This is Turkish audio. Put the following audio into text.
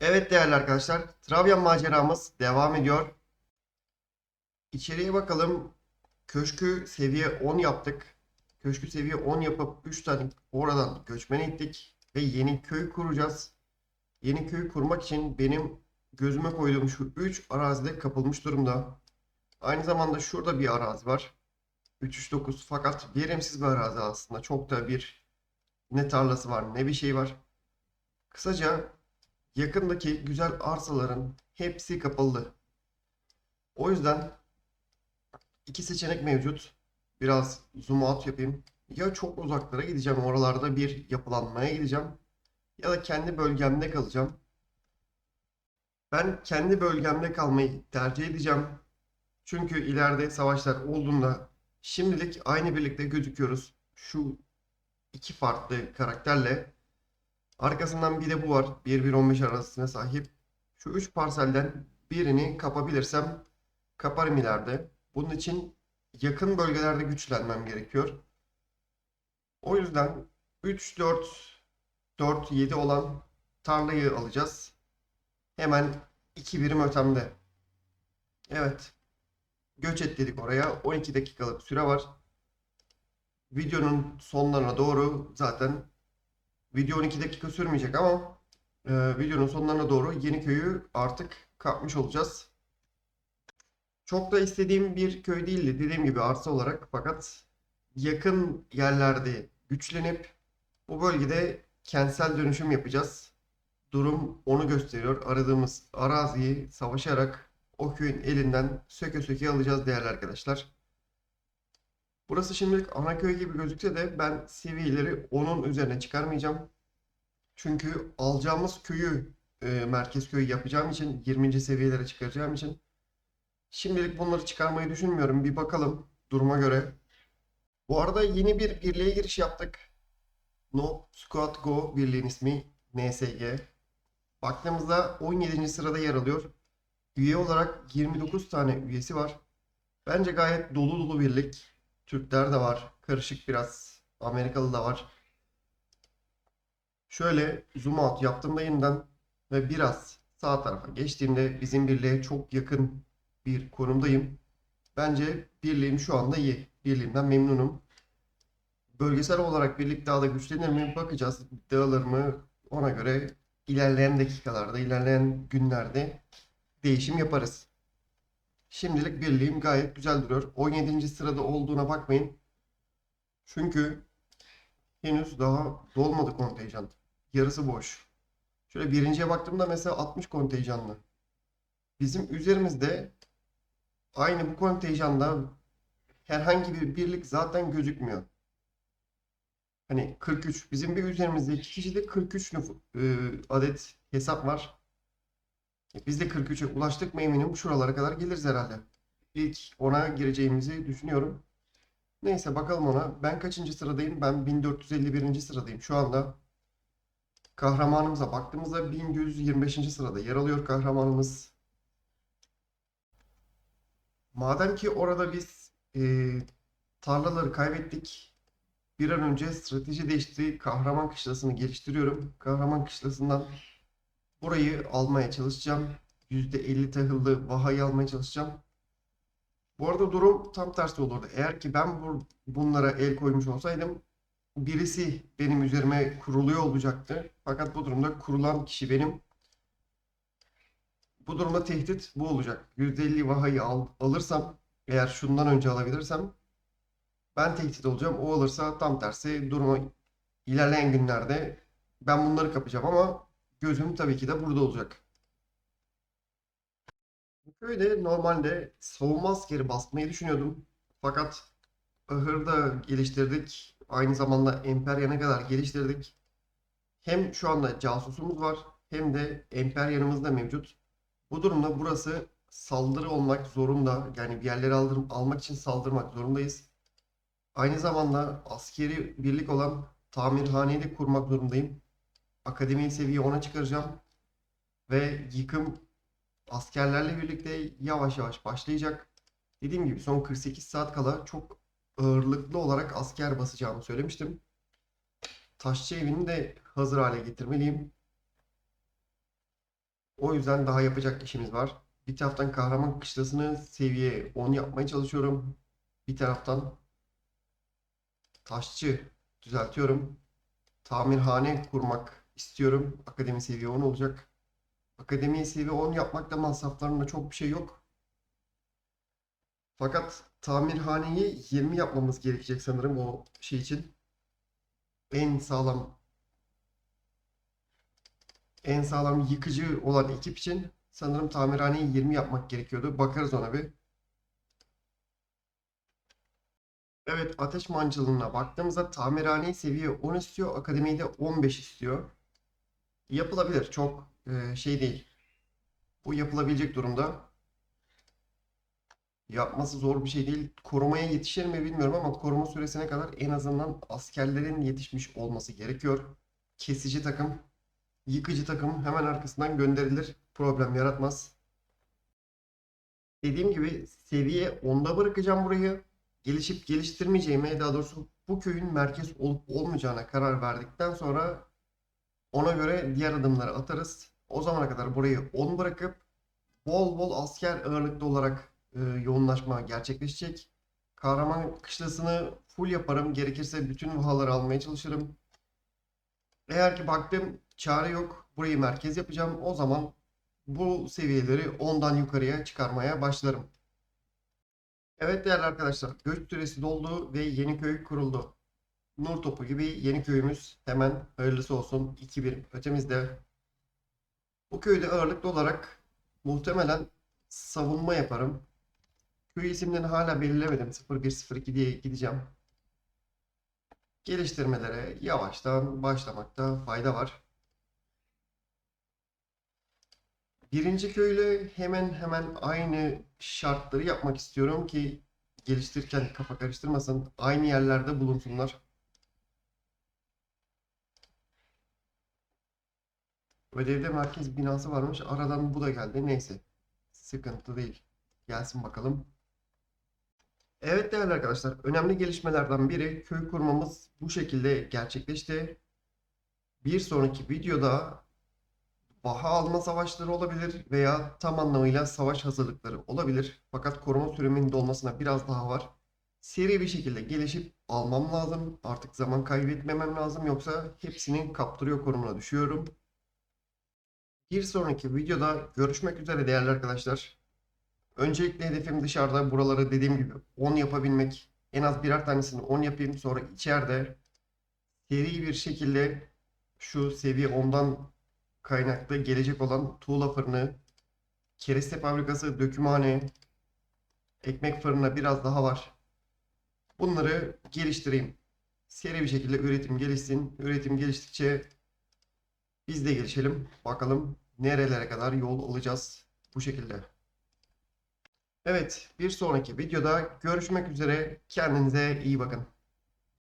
Evet değerli arkadaşlar, Travyan maceramız devam ediyor. İçeriye bakalım. Köşkü seviye 10 yaptık. Köşkü seviye 10 yapıp 3 tane oradan göçmen ettik ve yeni köy kuracağız. Yeni köy kurmak için benim gözüme koyduğum şu 3 arazide kapılmış durumda. Aynı zamanda şurada bir arazi var. 339 fakat verimsiz bir arazi aslında. Çok da bir ne tarlası var ne bir şey var. Kısaca yakındaki güzel arsaların hepsi kapalı. O yüzden iki seçenek mevcut. Biraz zoom out yapayım. Ya çok uzaklara gideceğim, oralarda bir yapılanmaya gideceğim. Ya da kendi bölgemde kalacağım. Ben kendi bölgemde kalmayı tercih edeceğim. Çünkü ileride savaşlar olduğunda şimdilik aynı birlikte gözüküyoruz. Şu iki farklı karakterle. Arkasından bir de bu var. 1-1-15 arasına sahip. Şu 3 parselden birini kapabilirsem kaparım ileride. Bunun için yakın bölgelerde güçlenmem gerekiyor. O yüzden 3, 4, 4, 7 olan tarlayı alacağız. Hemen 2 birim ötemde. Evet. Göç et dedik oraya. 12 dakikalık süre var. Videonun sonlarına doğru zaten Video 12 dakika sürmeyecek ama e, videonun sonlarına doğru yeni köyü artık kapmış olacağız. Çok da istediğim bir köy değildi dediğim gibi arsa olarak fakat yakın yerlerde güçlenip bu bölgede kentsel dönüşüm yapacağız. Durum onu gösteriyor. Aradığımız araziyi savaşarak o köyün elinden söke söke alacağız değerli arkadaşlar. Burası şimdilik ana köy gibi gözükse de ben seviyeleri onun üzerine çıkarmayacağım. Çünkü alacağımız köyü e, merkez köyü yapacağım için 20. seviyelere çıkaracağım için şimdilik bunları çıkarmayı düşünmüyorum. Bir bakalım duruma göre. Bu arada yeni bir birliğe giriş yaptık. No Squad Go birliğin ismi NSG. Baktığımızda 17. sırada yer alıyor. Üye olarak 29 tane üyesi var. Bence gayet dolu dolu birlik. Türkler de var. Karışık biraz. Amerikalı da var. Şöyle zoom out yaptığımda yeniden ve biraz sağ tarafa geçtiğimde bizim birliğe çok yakın bir konumdayım. Bence birliğim şu anda iyi. Birliğimden memnunum. Bölgesel olarak birlik daha da güçlenir mi bakacağız. Dağılır mı ona göre ilerleyen dakikalarda, ilerleyen günlerde değişim yaparız. Şimdilik birliğim gayet güzel duruyor. 17. sırada olduğuna bakmayın. Çünkü henüz daha dolmadı kontenjan. Yarısı boş. Şöyle birinciye baktığımda mesela 60 kontenjanlı. Bizim üzerimizde aynı bu kontenjanda herhangi bir birlik zaten gözükmüyor. Hani 43. Bizim bir üzerimizde iki kişide 43 nüfu- e, adet hesap var. Biz de 43'e ulaştık mı eminim şuralara kadar geliriz herhalde. İlk ona gireceğimizi düşünüyorum. Neyse bakalım ona. Ben kaçıncı sıradayım? Ben 1451. sıradayım. Şu anda kahramanımıza baktığımızda 1125. sırada yer alıyor kahramanımız. Madem ki orada biz e, tarlaları kaybettik. Bir an önce strateji değişti. Kahraman kışlasını geliştiriyorum. Kahraman kışlasından Burayı almaya çalışacağım. %50 tahıllı vahayı almaya çalışacağım. Bu arada durum tam tersi olurdu. Eğer ki ben bu, bunlara el koymuş olsaydım birisi benim üzerime kuruluyor olacaktı. Fakat bu durumda kurulan kişi benim. Bu durumda tehdit bu olacak. %50 vahayı al, alırsam eğer şundan önce alabilirsem ben tehdit olacağım. O alırsa tam tersi durumu ilerleyen günlerde ben bunları kapacağım ama gözüm tabii ki de burada olacak. Bu köyde normalde savunma askeri basmayı düşünüyordum. Fakat ahırda geliştirdik. Aynı zamanda Emperyan'a kadar geliştirdik. Hem şu anda casusumuz var hem de Emperyan'ımız da mevcut. Bu durumda burası saldırı olmak zorunda. Yani bir yerleri aldır- almak için saldırmak zorundayız. Aynı zamanda askeri birlik olan tamirhaneyi de kurmak zorundayım. Akademi seviye 10'a çıkaracağım. Ve yıkım askerlerle birlikte yavaş yavaş başlayacak. Dediğim gibi son 48 saat kala çok ağırlıklı olarak asker basacağımı söylemiştim. Taşçı evini de hazır hale getirmeliyim. O yüzden daha yapacak işimiz var. Bir taraftan kahraman kışlasını seviye 10 yapmaya çalışıyorum. Bir taraftan taşçı düzeltiyorum. Tamirhane kurmak istiyorum. Akademi seviye 10 olacak. Akademi seviye 10 yapmakta masraflarında çok bir şey yok. Fakat tamirhaneyi 20 yapmamız gerekecek sanırım o şey için. En sağlam en sağlam yıkıcı olan ekip için sanırım tamirhaneyi 20 yapmak gerekiyordu. Bakarız ona bir. Evet ateş mancılığına baktığımızda tamirhaneyi seviye 10 istiyor. Akademiyi de 15 istiyor. Yapılabilir. Çok e, şey değil. Bu yapılabilecek durumda. Yapması zor bir şey değil. Korumaya yetişir mi bilmiyorum ama koruma süresine kadar en azından askerlerin yetişmiş olması gerekiyor. Kesici takım, yıkıcı takım hemen arkasından gönderilir. Problem yaratmaz. Dediğim gibi seviye 10'da bırakacağım burayı. Gelişip geliştirmeyeceğime, daha doğrusu bu köyün merkez olup olmayacağına karar verdikten sonra ona göre diğer adımları atarız. O zamana kadar burayı 10 bırakıp bol bol asker ağırlıklı olarak e, yoğunlaşma gerçekleşecek. Kahraman kışlasını full yaparım. Gerekirse bütün vahaları almaya çalışırım. Eğer ki baktım çare yok, burayı merkez yapacağım. O zaman bu seviyeleri 10'dan yukarıya çıkarmaya başlarım. Evet değerli arkadaşlar, göç süresi doldu ve yeni köy kuruldu. Nur topu gibi yeni köyümüz hemen hayırlısı olsun. 2-1 ötemizde. Bu köyde ağırlıklı olarak muhtemelen savunma yaparım. Köy isimlerini hala belirlemedim. 0102 diye gideceğim. Geliştirmelere yavaştan başlamakta fayda var. Birinci köyle hemen hemen aynı şartları yapmak istiyorum ki geliştirirken kafa karıştırmasın. Aynı yerlerde bulunsunlar. Ödevde merkez binası varmış. Aradan bu da geldi. Neyse. Sıkıntı değil. Gelsin bakalım. Evet değerli arkadaşlar. Önemli gelişmelerden biri köy kurmamız bu şekilde gerçekleşti. Bir sonraki videoda vaha alma savaşları olabilir veya tam anlamıyla savaş hazırlıkları olabilir. Fakat koruma süremin dolmasına biraz daha var. Seri bir şekilde gelişip almam lazım. Artık zaman kaybetmemem lazım yoksa hepsinin kaptırıyor konumuna düşüyorum. Bir sonraki videoda görüşmek üzere değerli arkadaşlar. Öncelikle hedefim dışarıda buraları dediğim gibi 10 yapabilmek. En az birer tanesini 10 yapayım sonra içeride seri bir şekilde şu seviye 10'dan kaynaklı gelecek olan tuğla fırını, kereste fabrikası, dökümhane, ekmek fırını biraz daha var. Bunları geliştireyim. Seri bir şekilde üretim gelişsin. Üretim geliştikçe biz de gelişelim. Bakalım nerelere kadar yol alacağız bu şekilde. Evet, bir sonraki videoda görüşmek üzere. Kendinize iyi bakın.